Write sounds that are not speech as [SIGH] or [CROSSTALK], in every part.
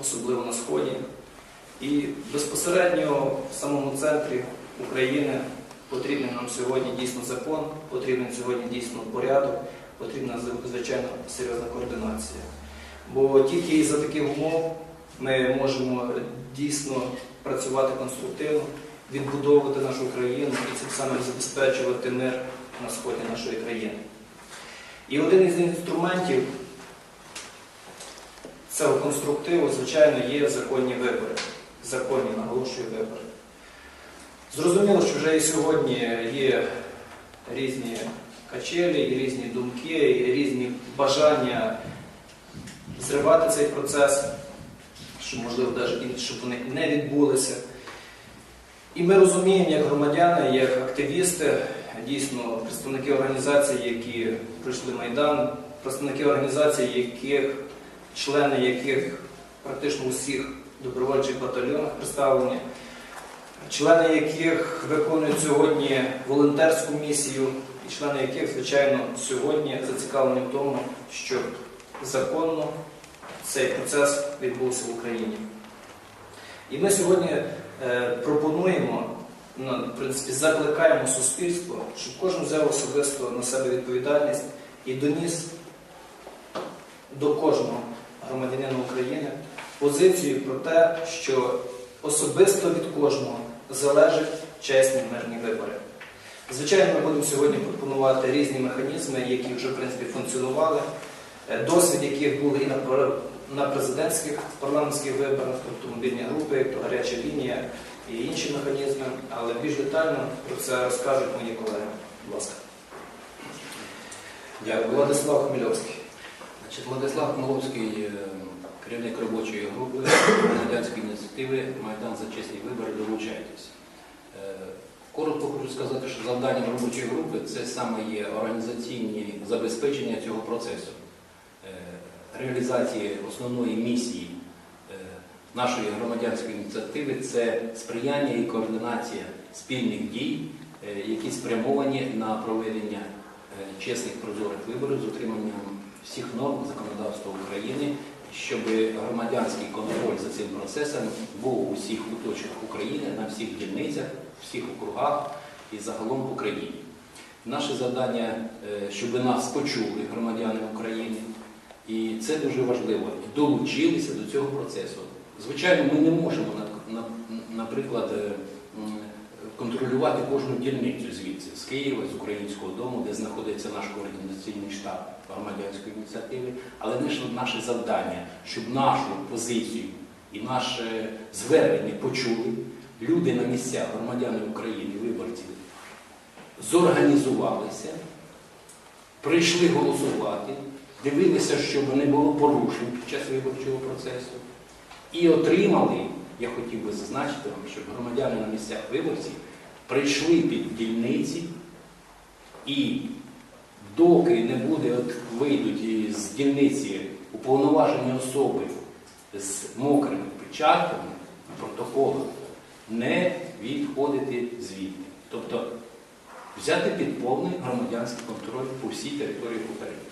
особливо на Сході. І безпосередньо в самому центрі України потрібен нам сьогодні дійсно закон, потрібен сьогодні дійсно порядок, потрібна звичайно серйозна координація. Бо тільки за таких умов ми можемо дійсно працювати конструктивно, відбудовувати нашу країну і цим самим забезпечувати мир на сході нашої країни. І один із інструментів цього конструктиву, звичайно, є законні вибори. Законні, наголошую, вибори. Зрозуміло, що вже і сьогодні є різні качелі, і різні думки, і різні бажання зривати цей процес, щоб, можливо, навіть щоб вони не відбулися. І ми розуміємо, як громадяни, як активісти, дійсно представники організацій, які пройшли Майдан, представники організацій, яких, члени яких практично у всіх добровольчих батальйонах представлені, члени яких виконують сьогодні волонтерську місію, і члени яких, звичайно, сьогодні зацікавлені в тому, щоб законно цей процес відбувся в Україні. І ми сьогодні е, пропонуємо, ну, в принципі, закликаємо суспільство, щоб кожен взяв особисто на себе відповідальність і доніс до кожного громадянина України позицію про те, що особисто від кожного залежать чесні мирні вибори. Звичайно, ми будемо сьогодні пропонувати різні механізми, які вже в принципі функціонували, е, досвід яких були і на на президентських парламентських виборах, тобто мобільні групи, як то гаряча лінія і інші механізми, але більш детально про це розкажуть мої колеги. Будь ласка. Дякую. Владислав Хмельовський. Владислав Хмеловський, е, керівник робочої групи громадянської ініціативи Майдан за чесні вибори долучайтесь. Е, Коротко хочу сказати, що завданням робочої групи це саме є організаційні забезпечення цього процесу, е, реалізації основної місії нашої громадянської ініціативи це сприяння і координація спільних дій, які спрямовані на проведення чесних прозорих виборів з утриманням всіх норм законодавства України, щоб громадянський контроль за цим процесом був у всіх куточках України, на всіх дільницях, всіх округах і загалом в Україні. Наше завдання, е, щоб нас почули громадяни України, і це дуже важливо, долучилися до цього процесу. Звичайно, ми не можемо, на- на- наприклад, е, контролювати кожну дільницю звідси, з Києва, з Українського дому, де знаходиться наш координаційний штаб громадянської ініціативи. Але наше, наше завдання, щоб нашу позицію і наше звернення почули люди на місцях, громадяни України, виборці, зорганізувалися, прийшли голосувати, дивилися, щоб не було порушень під час виборчого процесу, і отримали, я хотів би зазначити вам, щоб громадяни на місцях виборців прийшли під дільниці і доки не буде, от вийдуть із дільниці уповноважені особи з мокрими печатками, протоколом, не відходити звідти. Тобто взяти під повний громадянський контроль по всій території України.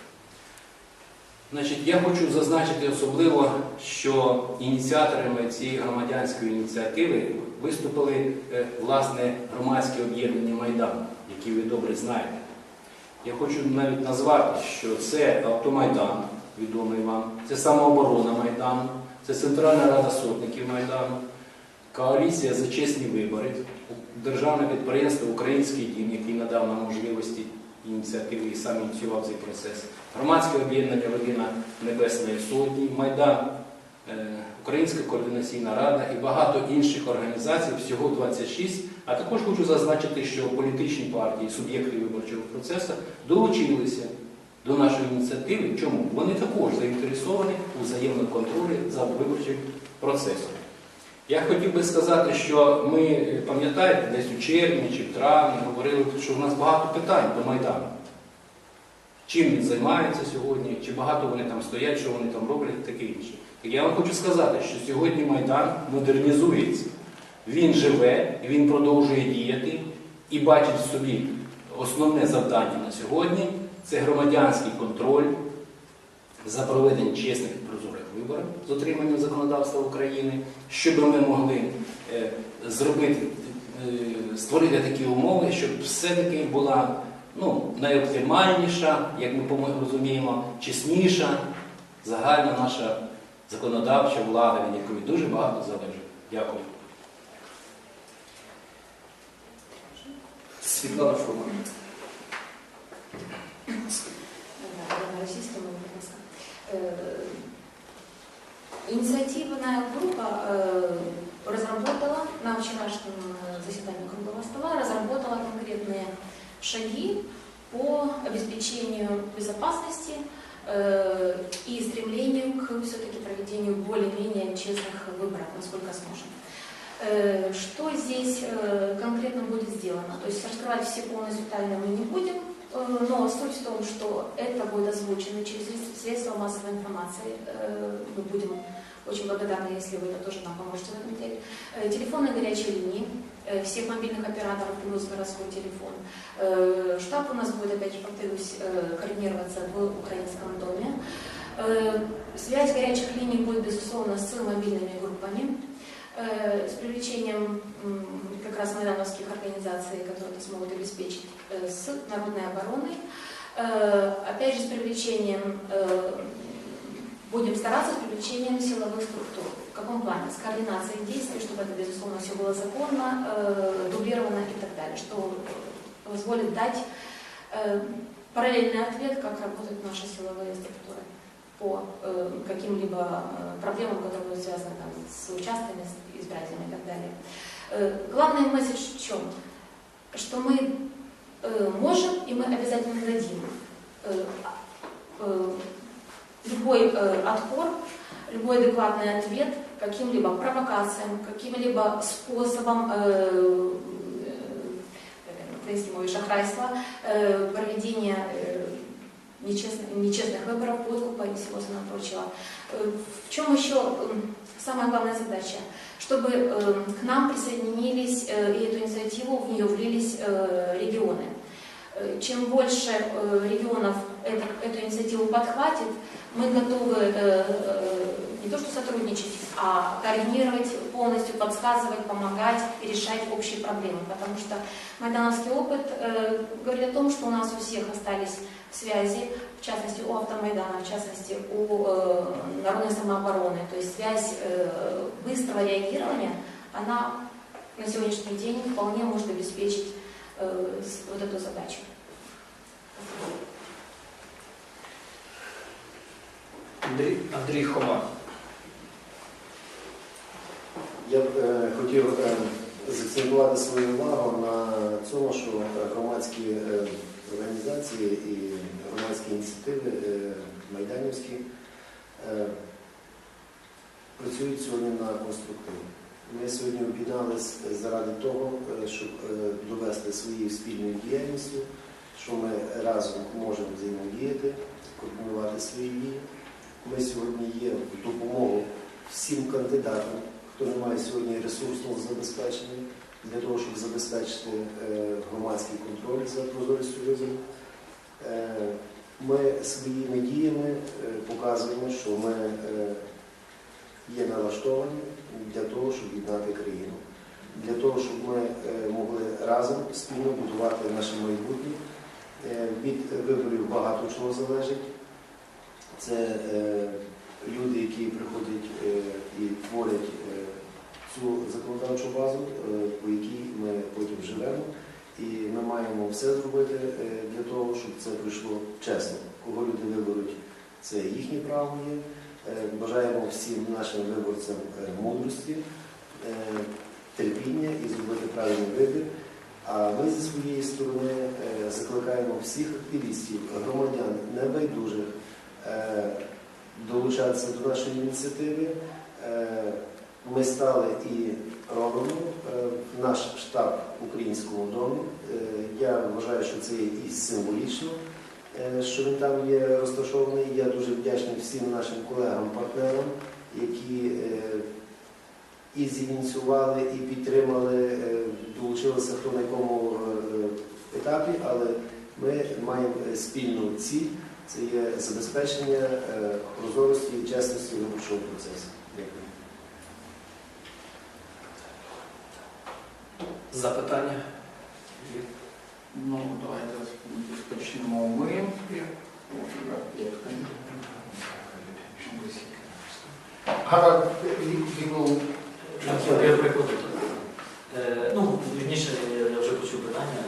Значить, я хочу зазначити особливо, що ініціаторами цієї громадянської ініціативи виступили е, власне громадське об'єднання Майдан, які ви добре знаєте. Я хочу навіть назвати, що це Автомайдан, відомий вам, це самооборона Майдану, це Центральна Рада сотників Майдану, коаліція за чесні вибори, державне підприємство Український дім, який надав нам можливості ініціативи і сам ініціював цей процес, громадське об'єднання Родина Небесної Сотні, Майдан, е, Українська координаційна рада і багато інших організацій, всього 26. А також хочу зазначити, що політичні партії, суб'єкти виборчого процесу долучилися до нашої ініціативи. Чому? Вони також заінтересовані у взаємному контролі за виборчим процесом. Я хотів би сказати, що ми, е, пам'ятаєте, десь у червні чи в травні говорили, що в нас багато питань до Майдану. Чим він займається сьогодні, чи багато вони там стоять, що вони там роблять, таке інше. Я вам хочу сказати, що сьогодні Майдан модернізується. Він живе, він продовжує діяти і бачить в собі основне завдання на сьогодні це громадянський контроль за проведенням чесних і прозорих вибори з отриманням законодавства України, щоб ми могли е, зробити, е, створити такі умови, щоб все-таки була ну, найоптимальніша, як ми розуміємо, чесніша загальна наша законодавча влада, від якої дуже багато залежить. Дякую. Світлана Фурман. Да, на российском и украинском. Э, Инициативная группа э, разработала на вчерашнем э, заседании круглого стола разработала конкретные шаги по обеспечению безопасности Э, и стремлению к все-таки проведению более-менее честных выборов, насколько сможем. Э, Что здесь э, конкретно будет сделано? То есть раскрывать все полностью тайны мы не будем, Но суть в том, что это будет озвучено через средства массовой информации. Мы будем очень благодарны, если вы это тоже нам поможете в этом деле. Э, Телефонные горячие линии всех мобильных операторов плюс городской телефон. Э, Штаб у нас будет, опять же, повторюсь, э, координироваться в украинском доме. Э, Связь горячих линий будет, безусловно, с мобильными группами э, с привлечением как раз майдановских организаций, которые это смогут обеспечить, э, с народной обороной. Э, Опять же, с привлечением, э, будем стараться с привлечением силовых структур. В каком плане? С координацией действий, чтобы это, безусловно, все было законно, э, дублировано и так далее, что позволит дать э, параллельный ответ, как работают наши силовые структуры по э, каким-либо э, проблемам, которые связаны там, с участками, с избирателями и так далее. Э, главный месседж в чем? Что мы э, можем и мы обязательно дадим э, э, любой э, отпор, любой адекватный ответ каким-либо провокациям, каким-либо способом э, э, украинской мове шахрайства, э, проведения э, нечестных, выборов, подкупа и всего остального прочего. Э, В чем еще самая главная задача? Чтобы э, к нам присоединились э, и эту инициативу, в нее влились э, регионы. Э, Чем больше э, регионов эту инициативу подхватит, мы готовы э, э, не то что сотрудничать, а координировать полностью, подсказывать, помогать решать общие проблемы. Потому что майдановский опыт э, говорит о том, что у нас у всех остались связи, в частности у Автомайдана, в частности у э, Народной самообороны. То есть связь э, быстрого реагирования, она на сегодняшний день вполне может обеспечить э, вот эту задачу. Андрій, Андрій Хома. Я б е, хотів е, закцентувати свою увагу на цьому, що громадські е, організації і громадські ініціативи е, майданівські е, працюють сьогодні на конструктиві. Ми сьогодні об'єднались заради того, е, щоб е, довести своєю спільною діяльністю, що ми разом можемо взаємодіяти, координувати свої дії. Ми сьогодні є в допомогу всім кандидатам, хто не має сьогодні ресурсного забезпечення для того, щоб забезпечити е, громадський контроль за прозорістю виборів. Е, Ми своїми діями е, показуємо, що ми є налаштовані для того, щоб єднати країну, для того, щоб ми могли разом спільно будувати наше майбутнє. Від виборів багато чого залежить. Це люди, які приходять і творять цю законодавчу базу, е, по якій ми потім живемо. І ми маємо все зробити е, для того, щоб це пройшло чесно. Кого люди виберуть, це їхнє право є. Е, Бажаємо всім нашим виборцям мудрості, терпіння і зробити правильний вибір. А ми зі своєї сторони закликаємо всіх активістів, громадян, небайдужих долучатися до нашої ініціативи. Ми стали і робимо е, наш штаб в українському домі. Е, Я вважаю, що це і символічно, е, що він там є розташований. Я дуже вдячний всім нашим колегам, партнерам, які і зініціювали, і підтримали, долучилися хто на якому етапі, але ми маємо спільну ціль це є забезпечення прозорості і чесності виборчого процесу. Дякую. Запитання? Ну, давайте почнемо ми. Гаразд. Е, Ну, вірніше, я вже почув питання.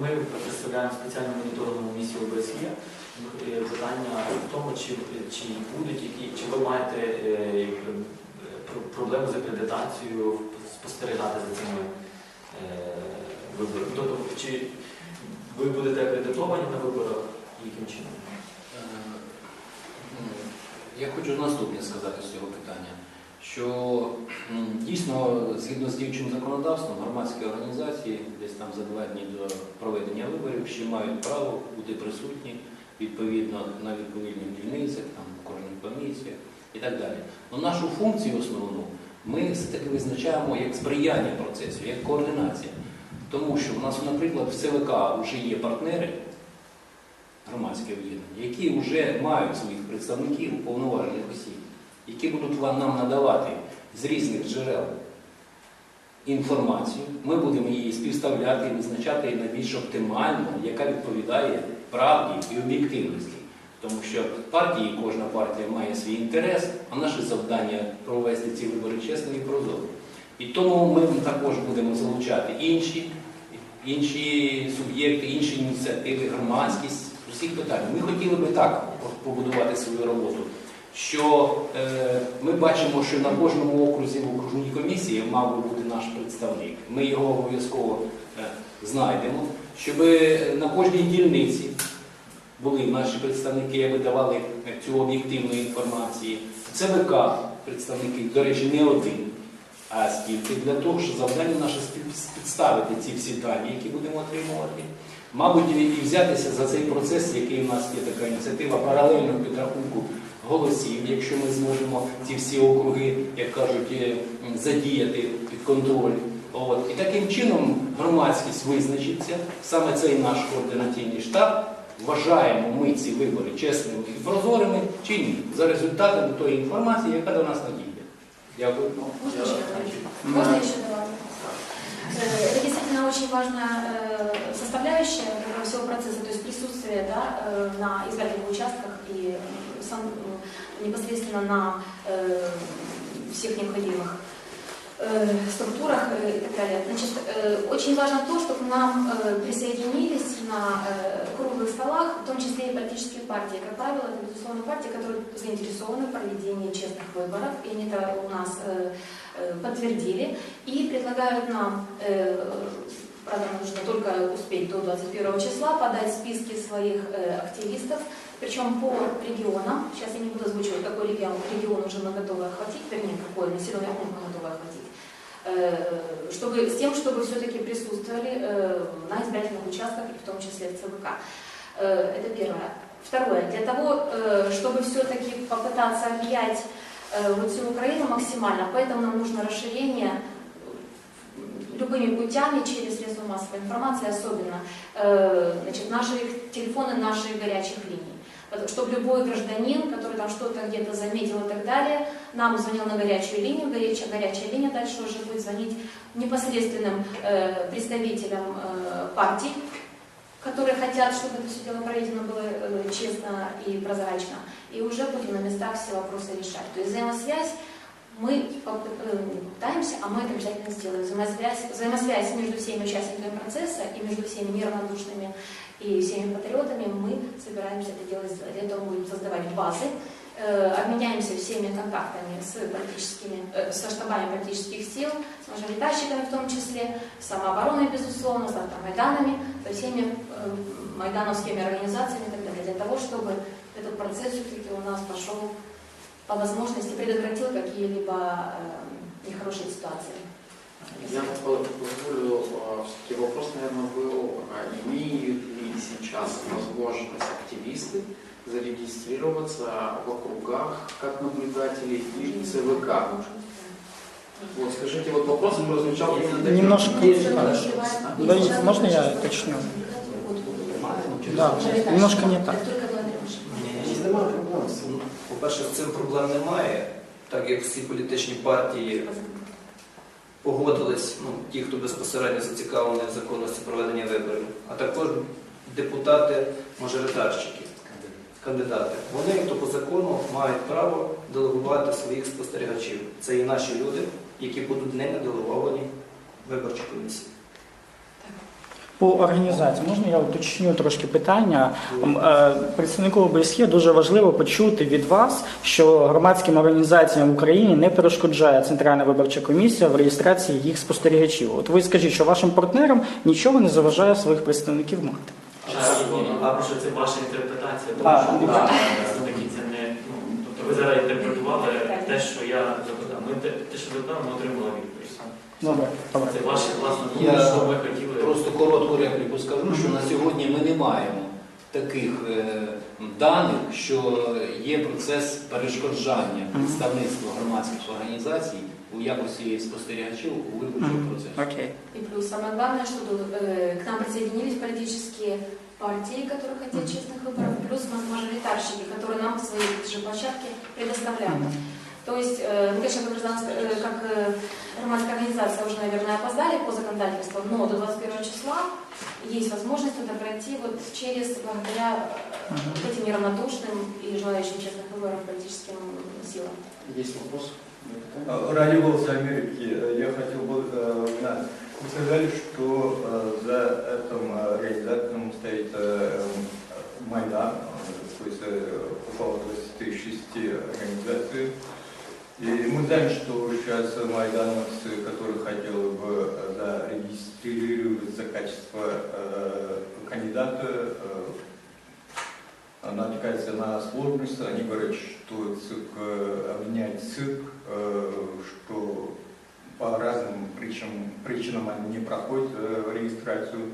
Ми представляємо спеціальну моніторингову місію ОБСЄ. Е, Питання в тому, чи, чи будуть які, чи ви маєте е, якби, про- проблеми з акредитацією, спостерігати за цими е, виборами. Тобто, чи ви будете акредитовані на виборах, яким чином? Е, Я хочу наступне сказати з цього питання, що дійсно, згідно з діючим законодавством, громадські організації десь там за два дні до проведення виборів ще мають право бути присутні відповідно на відповідних дільницях, там, в кожній комісії і так далі. Но нашу функцію основну ми все-таки визначаємо як сприяння процесу, як координація. Тому що у нас, наприклад, в ЦВК вже є партнери, громадські об'єднання, які вже мають своїх представників, уповноважених осіб, які будуть нам надавати з різних джерел інформацію. Ми будемо її співставляти і визначати найбільш оптимально, яка відповідає правді і об'єктивності. Тому що партії, кожна партія має свій інтерес, а наше завдання провести ці вибори чесно і прозоро. І тому ми також будемо залучати інші, інші суб'єкти, інші ініціативи, громадськість усіх питань. Ми хотіли би так побудувати свою роботу, що е, ми бачимо, що на кожному окрузі в окружній комісії мав би бути наш представник. Ми його обов'язково е, знайдемо, щоб на кожній дільниці були наші представники, які давали цю об'єктивну інформацію. ЦВК представники, до речі, не один, а стільки для того, що завдання наше підставити ці всі дані, які будемо отримувати. Мабуть, і і взятися за цей процес, який у нас є така ініціатива паралельного підрахунку голосів, якщо ми зможемо ці всі округи, як кажуть, е, задіяти під контроль. От. І таким чином громадськість визначиться, саме цей наш координаційний штаб Вважаємо ми ці вибори чесними і прозорими чи ні, за результатами тої інформації, яка до нас надійде. Дякую. Можно еще добавить? Можно еще добавить? Э, Это действительно очень важная э, составляющая этого всего процесса, то есть присутствие да, э, на избирательных участках и э, сам, э, непосредственно на э, всех необходимых э, структурах э, и так далее. Значит, э, очень важно то, чтобы нам э, присоединились на э, круглых столах, в том числе и политические партии. Как правило, это, безусловно, партии, которые заинтересованы в проведении честных выборов, и они это у нас э, э, подтвердили, и предлагают нам, э, правда, нужно только успеть до 21 числа, подать списки своих э, активистов, причем по регионам, сейчас я не буду озвучивать, какой регион, регион уже мы готовы охватить, вернее, какой населенный пункт мы готовы охватить, э, чтобы, с тем, чтобы все-таки присутствовали э, на избирательных участках, и в том числе в ЦВК. Э, Это первое. Второе. Для того, э, чтобы все-таки попытаться объять э, вот всю Украину максимально, поэтому нам нужно расширение э, любыми путями через средства массовой информации, особенно э, значит, наши телефоны наших горячих линий. Чтобы любой гражданин, который там что-то где-то заметил и так далее, нам звонил на горячую линию, горячая, горячая линия дальше уже будет звонить непосредственным э, представителям э, партий, которые хотят, чтобы это все дело проведено было э, честно и прозрачно. И уже будем на местах все вопросы решать. То есть взаимосвязь мы э, пытаемся, а мы это обязательно сделаем. Взаимосвязь, взаимосвязь между всеми участниками процесса и между всеми неравнодушными и всеми патриотами мы собираемся это дело сделать. Для этого будем создавать базы, э, обменяемся всеми контактами с политическими, э, со штабами политических сил, с мажоритарщиками в том числе, с самообороной, безусловно, с автомайданами, со всеми э, майдановскими организациями и так далее, для того, чтобы этот процесс все-таки у нас пошел по возможности, предотвратил какие-либо э, нехорошие ситуации. Я позволю, все-таки вопрос, наверное, был, имеют ли сейчас возможность активисты зарегистрироваться в округах как наблюдатели и в ЦВК? Вот скажите, вот вопрос прозвучал именно. Немножко. Да. Да, можно я уточню? Да, немножко не так. Только благодарю. По-перше, з цим проблем немає, так як всі політичні партії погодились, ну, ті, хто безпосередньо зацікавлений в законності проведення виборів, а також депутати, мажоритарщики, кандидати. Вони, хто по закону, мають право делегувати своїх спостерігачів. Це і наші люди, які будуть ними делеговані виборчі комісії. По організації можна я уточню трошки питання. Е, Представнику ОБСЄ дуже важливо почути від вас, що громадським організаціям в Україні не перешкоджає Центральна виборча комісія в реєстрації їх спостерігачів. От ви скажіть, що вашим партнерам нічого не заважає своїх представників мати. А що це ваша інтерпретація? А, Тому що ну, так, все-таки це не ну, тобто ви зараз інтерпретували те, що я запитав. Ми те, що запитали, ми отримали відповідь. Добре, добре. Це ваша власна Я думка, що ви хотіли. Просто коротку репліку скажу, що на сьогодні ми не маємо таких е, даних, що є процес перешкоджання представництва громадських організацій у якості спостерігачів у виборчому Мгм. процесі. Окей. И плюс самое главное, что э, к нам присоединились политические партии, которые хотят честных выборов, плюс ма- мажоритарщики, которые нам свои же площадки предоставляют. То есть, э, мы, конечно, как, э, как э, громадская организация уже, наверное, опоздали по законодательству, но до 21 числа есть возможность туда пройти вот через, благодаря вот этим неравнодушным и желающим честных выборов политическим силам. Есть вопрос? А, Ради голоса Америки я хотел бы узнать. Вы сказали, что за этим организатором стоит Майдан, то есть около 26 организаций. И мы знаем, что сейчас майдановцы, которые хотели бы зарегистрировать за качество э, кандидата, э, натыкается на сложность. Они говорят, что ЦИК э, обвиняет ЦИК, э, что по разным причинам, причинам они не проходят э, регистрацию.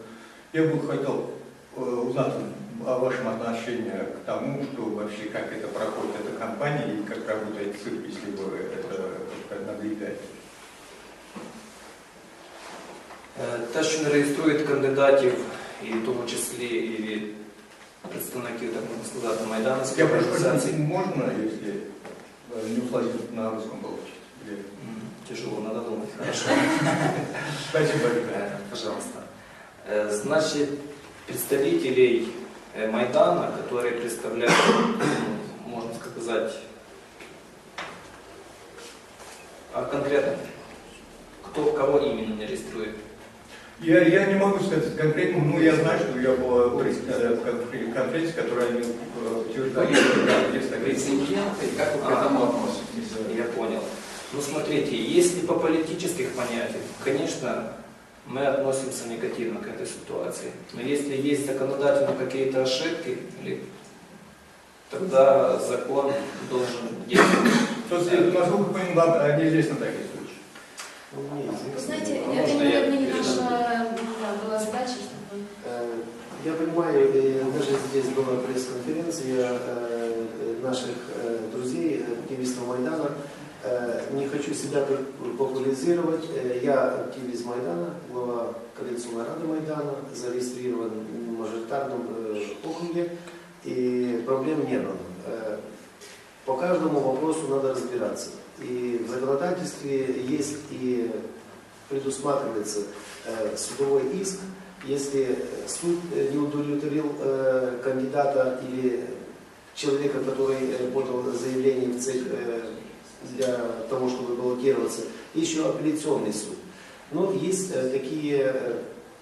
Я бы хотел э, узнать о вашем отношении к тому, что вообще как это проходит эта кампания и как работает ЦИК, если вы это как наблюдаете. Е, Те, що не реєструють кандидатів, і в тому числі і представників, так можна сказати, Я майдановських прошу, організацій, можно, если э, не усложнить на русском получить? Или- М, тяжело, надо думать. Хорошо. [LAUGHS] Спасибо большое. Э, Пожалуйста. Э, Значит, представителей э, Майдана, которые представляют, ну, можно сказать, а конкретно, кто, кого именно не регистрирует? Я, я не могу сказать конкретно, но я знаю, что я был э, в конференции, которая они э, утверждали, Прецеденты, как вы к А. этому относитесь? Я понял. Ну, смотрите, если по политических понятиям, конечно, мы относимся негативно к этой ситуации. Но если есть законодательно какие-то ошибки, тогда закон должен действовать. То есть, насколько я понял, вам неизвестно такие случаи. Вы знаете, это, наверное, не наша была задача, чтобы... Э, Я понимаю, даже здесь была пресс-конференция э, наших э, друзей, э, активистов Майдана. Э, Не хочу себя популяризировать. Э, Я активист Майдана, глава Коалиционной Рады Майдана, зарегистрирован в мажоритарном э, округе, и проблем не было. По каждому вопросу надо разбираться. И в законодательстве есть и предусматривается судовой иск, если суд не удовлетворил кандидата или человека, который подал заявление в ЦИК для того, чтобы баллотироваться, еще апелляционный суд. Но есть э, такие, э,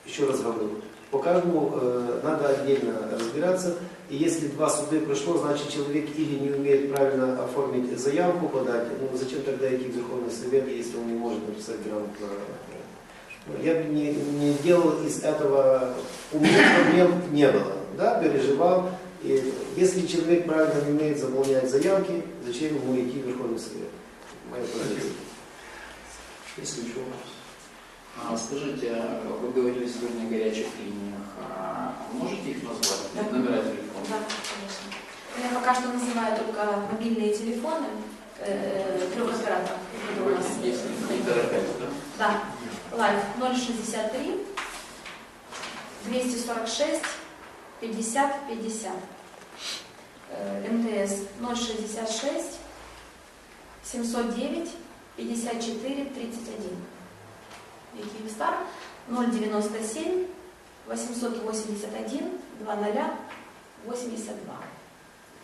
еще раз говорю, по каждому э, надо отдельно разбираться. И если два суды прошло, значит человек или не умеет правильно оформить заявку подать, ну зачем тогда идти в Верховный Совет, если он не может написать грамотно я бы не, не делал из этого, у меня проблем не было, да, переживал. И если человек правильно не умеет заполнять заявки, зачем ему идти в Верховный Совет? Моя позиция. Есть еще вопрос? А, скажите, а вы говорили сегодня о горячих линиях. А можете их назвать? Да. Номера телефона? Да, конечно. Я пока что называю только мобильные телефоны э, трех операторов, которые у нас Если не торопятся, да? Да, лайф 063 246 50 50. э, МТС 066 709 54 31. И Киевстар 097 881 20 82.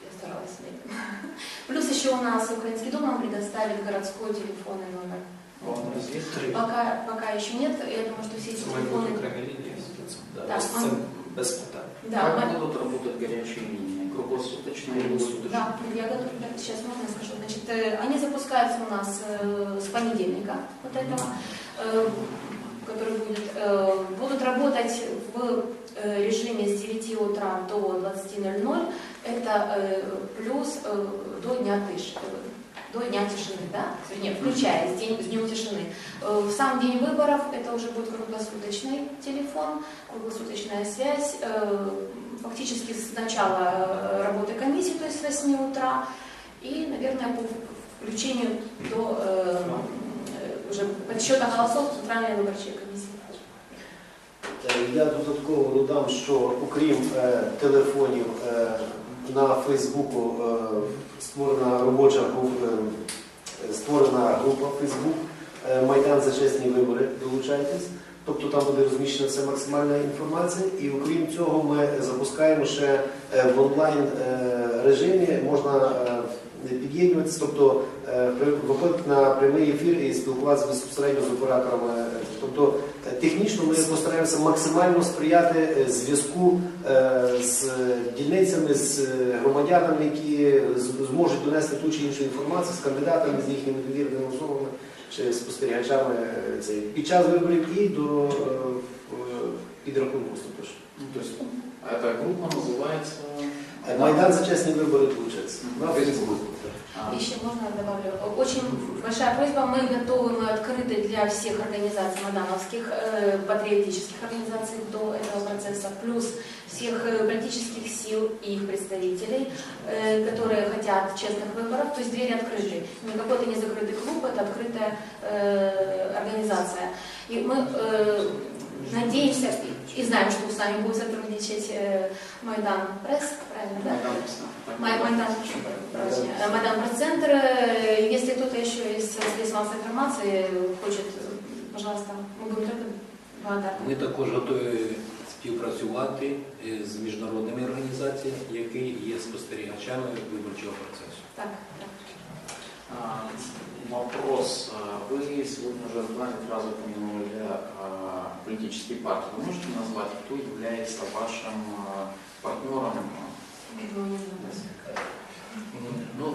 Я старалась найти. [LAUGHS] Плюс еще у нас Украинский дом нам предоставит городской телефонный номер. Он есть? Три. Пока, пока еще нет, я думаю, что все эти Це мають бути телефоны... окремі лінії. Да, Так, Це ми- без питань. да, Как мы- будут работать горячие линии? Круглосуточные или Круглосуточные. Да, я готова, да, сейчас можно я скажу. Значит, э, они запускаются у нас э, с понедельника вот этого, э, который будет, э, будут работать в э, режиме с 9 утра до 20.00, это э, плюс э, до дня тиши, до дня тишины, да? Нет, включая с, день, с днем тишины. Э, В сам день выборов это уже будет круглосуточный телефон, круглосуточная связь, э, фактически с начала э, работы комиссии, то есть с 8 утра, и, наверное, по включению до уже подсчета голосов Центральной выборчей комиссии. Я додатково додам, що окрім е, телефонів е, на Фейсбуку е, створена робоча група, е, створена група Фейсбук е, Майдан за чесні вибори. Долучайтесь. Тобто там буде розміщена вся максимальна інформація. І окрім цього, ми запускаємо ще в онлайн режимі можна під'єднуватися, тобто е, виходити на прямий ефір і спілкуватися безпосередньо з операторами. Тобто Е, Технічно ми постараємося максимально сприяти е, зв'язку е, з дільницями, з е, громадянами, які зможуть донести ту чи іншу інформацію з кандидатами, з їхніми довірними особами чи спостерігачами е, цей, під час виборів і до е, підрахунку остаточно. Ну, то есть эта группа называется... Е, Майдан за чесні вибори долучається. На Фейсбук. Еще можно я добавлю? Очень большая просьба, мы готовы, мы открыты для всех организаций мадановских, э, патриотических организаций до этого процесса, плюс всех э, политических сил и их представителей, э, которые хотят честных выборов, то есть двери открыты. Не какой-то не закрытый клуб, это открытая э, организация. И мы э, надеемся и знаем, что с нами будет сотрудничать э, Майдан Пресс, правильно, да? Майдан Пресс, так. Май- Майдан, прошу прощения. Э, Майдан Пресс-центр. Э, Если кто-то еще из средств массовой информации хочет, э, пожалуйста, мы будем только благодарны. Ми також готові співпрацювати е, з міжнародними організаціями, які є спостерігачами виборчого процесу. Так, так. А, Вопрос. А, Вы сегодня уже два раза упомянули а, политические партии. Вы можете назвать, кто является вашим партнером? Ну,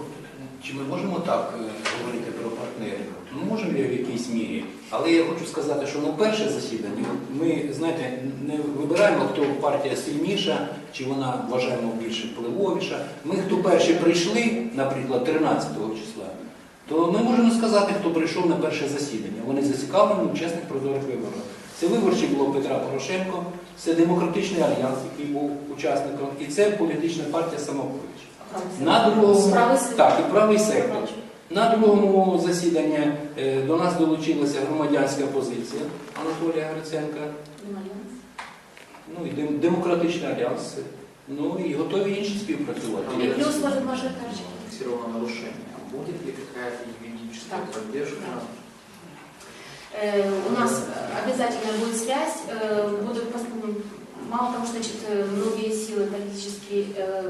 чи ми можемо так е, говорити про партнерів? Ну, можемо в якійсь мірі. Але я хочу сказати, що на перше засідання ми, знаєте, не вибираємо, хто партія сильніша, чи вона вважаємо більш впливовіша. Ми, хто перші прийшли, наприклад, 13 числа, то ми можемо сказати, хто прийшов на перше засідання. Вони зацікавлені в чесних прозорих виборах. Це виборчий блок Петра Порошенко, це демократичний альянс, який був учасником, і це політична партія самопоміч. На другому так, і правий сектор. На другому засіданні е, до нас долучилася громадянська позиція Анатолія Гриценка, ну і демократичний альянс. Ну і готові інші співпрацювати. И плюс может мажоритарщик. Фиксировано нарушение. Будет ли какая-то юридическая Так. Э, У нас обязательно будет связь, э, будут мало того, что значит, э, многие силы политические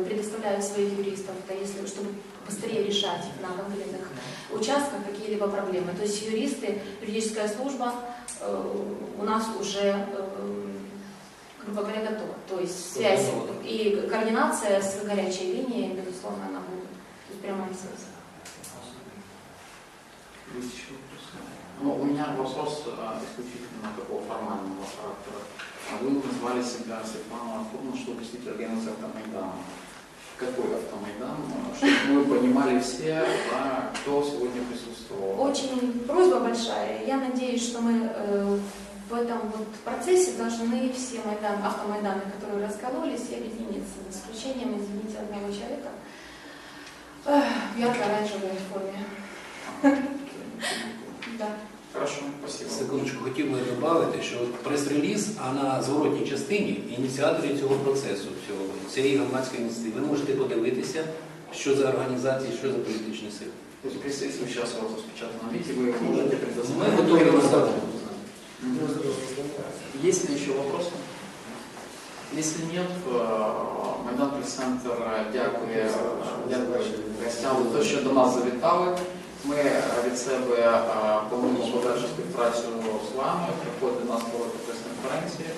предоставляют своих юристов, да, если, чтобы быстрее решать на конкретных участках какие-либо проблемы. То есть юристы, юридическая служба у нас уже, грубо говоря, готова. То есть связь и координация с горячей линией, безусловно, она будет. То есть прямая связь. Есть еще вопросы? Ну, у меня вопрос а, исключительно такого формального характера. А Вы назвали себя Светлана Артуровна, что посетитель организации автомайдана. Какой автомайдан? А, Чтобы мы понимали все, а, кто сегодня присутствовал. Очень просьба большая. Я надеюсь, что мы э, в этом вот процессе должны все майдан, автомайданы, которые раскололись, объединиться. За исключением, извините, одного человека Эх, в ярко-оранжевой форме. Да. Хорошо, спасибо. Секундочку. хотів би додати, що от прес-реліз, а на зворотній частині ініціаторів цього процесу, цього, цієї громадської ініціативи, ви можете подивитися, що за організації, що за політичні сили. То есть если сейчас у вас распечатано видите, вы можете Ми предоставить. готові роздати. Мгм. Есть ли еще вопросы? Если нет, э, Майдан Прес-центр дякує, дякує гостям за те, що до нас завітали. Ми е, від себе повинні подальшу співпрацю з вами, приходьте до нас прес-конференції.